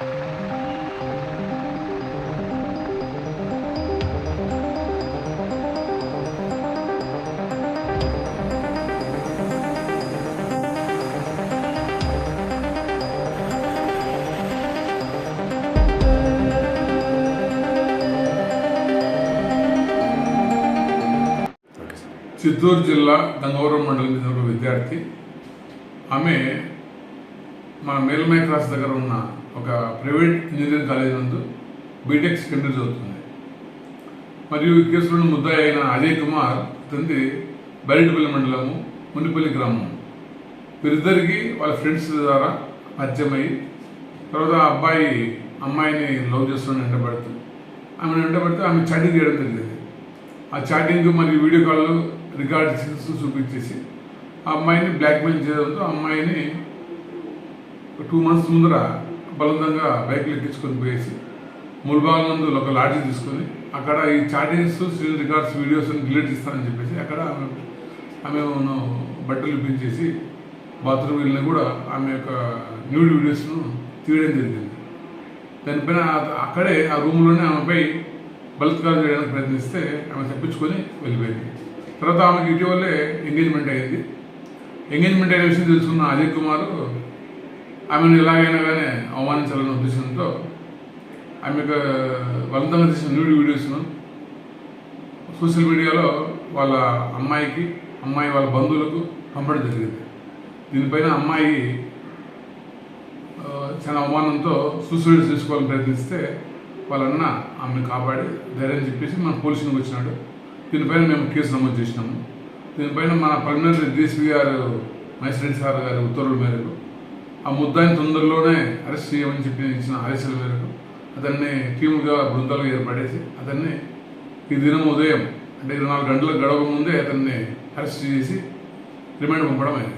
ಚಿತ್ತೂರು ಜಿಲ್ಲಾ ಗಂಗವರ ಮಂಡಲದಿಂದ ವಿದ್ಯಾರ್ಥಿ. ಆಮೆ మన మేల్మై క్రాస్ దగ్గర ఉన్న ఒక ప్రైవేట్ ఇంజనీరింగ్ కాలేజ్ నందు బీటెక్ సెకండరీ చదువుతుంది. మరియు ఈ కేసులో ముద్దాయి అయిన అజయ్ కుమార్ తండ్రి బరిటిపల్లి మండలము మునిపల్లి గ్రామం వీరిద్దరికి వాళ్ళ ఫ్రెండ్స్ ద్వారా పరిచయమై తర్వాత ఆ అబ్బాయి అమ్మాయిని లవ్ చేస్తున్న వెంటబడుతూ ఆమె వెంటబడితే ఆమె చాటింగ్ చేయడం జరిగింది. ఆ చాటింగ్ మరియు వీడియో కాల్ రికార్డ్ చూపించేసి ఆ అమ్మాయిని బ్లాక్మెయిల్ చేయడంతో ఆ అమ్మాయిని టూ మంత్స్ ముందర బలవంతంగా బైక్లు ఎక్కించుకొని పోయేసి ముల్బాగ్ నందు ఒక లాడ్జీ తీసుకొని అక్కడ ఈ chattings scene records videos delete ఇస్తానని చెప్పేసి అక్కడ ఆమె ఆమె బట్టలు ఇప్పించేసి బాత్రూమ్ వెళ్ళినా కూడా ఆమె యొక్క న్యూడ్ వీడియోస్ను తీయడం జరిగింది. దానిపైన అక్కడే ఆ రూమ్లోనే ఆమెపై బలత్కారం చేయడానికి ప్రయత్నిస్తే ఆమె తప్పించుకొని వెళ్ళిపోయింది. తర్వాత ఆమెకి ఇటీవలే ఎంగేజ్మెంట్ అయ్యింది ఎంగేజ్మెంట్ అయిన విషయం తెలుసుకున్న అజయ్ కుమార్ ఆమెను ఎలాగైనా కానీ అవమానించాలనే ఉద్దేశంతో ఆమెకు బలవంతంగా తీసిన న్యూడ్ వీడియోస్ను సోషల్ మీడియాలో వాళ్ళ అమ్మాయికి అమ్మాయి వాళ్ళ బంధువులకు పంపడం జరిగింది. దీనిపైన అమ్మాయి చాలా అవమానంతో సూసైడ్ చేసుకోవాలని ప్రయత్నిస్తే వాళ్ళన్న ఆమెను కాపాడి ధైర్యం చెప్పేసి మన పోలీసులకు వచ్చినాడు. దీనిపైన మేము కేసు నమోదు చేసినాము. దీనిపైన మన పర్మనెంట్ డిఎస్పీ గారు మహేశ్వరెడ్డి సార్ గారి ఉత్తర్వుల మేరకు ఆ ముద్దాయిని తొందరలోనే అరెస్ట్ చేయమని చెప్పి ఇచ్చిన ఆదేశాల మేరకు అతన్ని టీముగా బృందాలు ఏర్పడేసి అతన్ని ఈ దినం ఉదయం అంటే ఇరవై నాలుగు గంటల గడవ ముందే అతన్ని అరెస్ట్ చేసి రిమాండ్ పంపడం అయింది.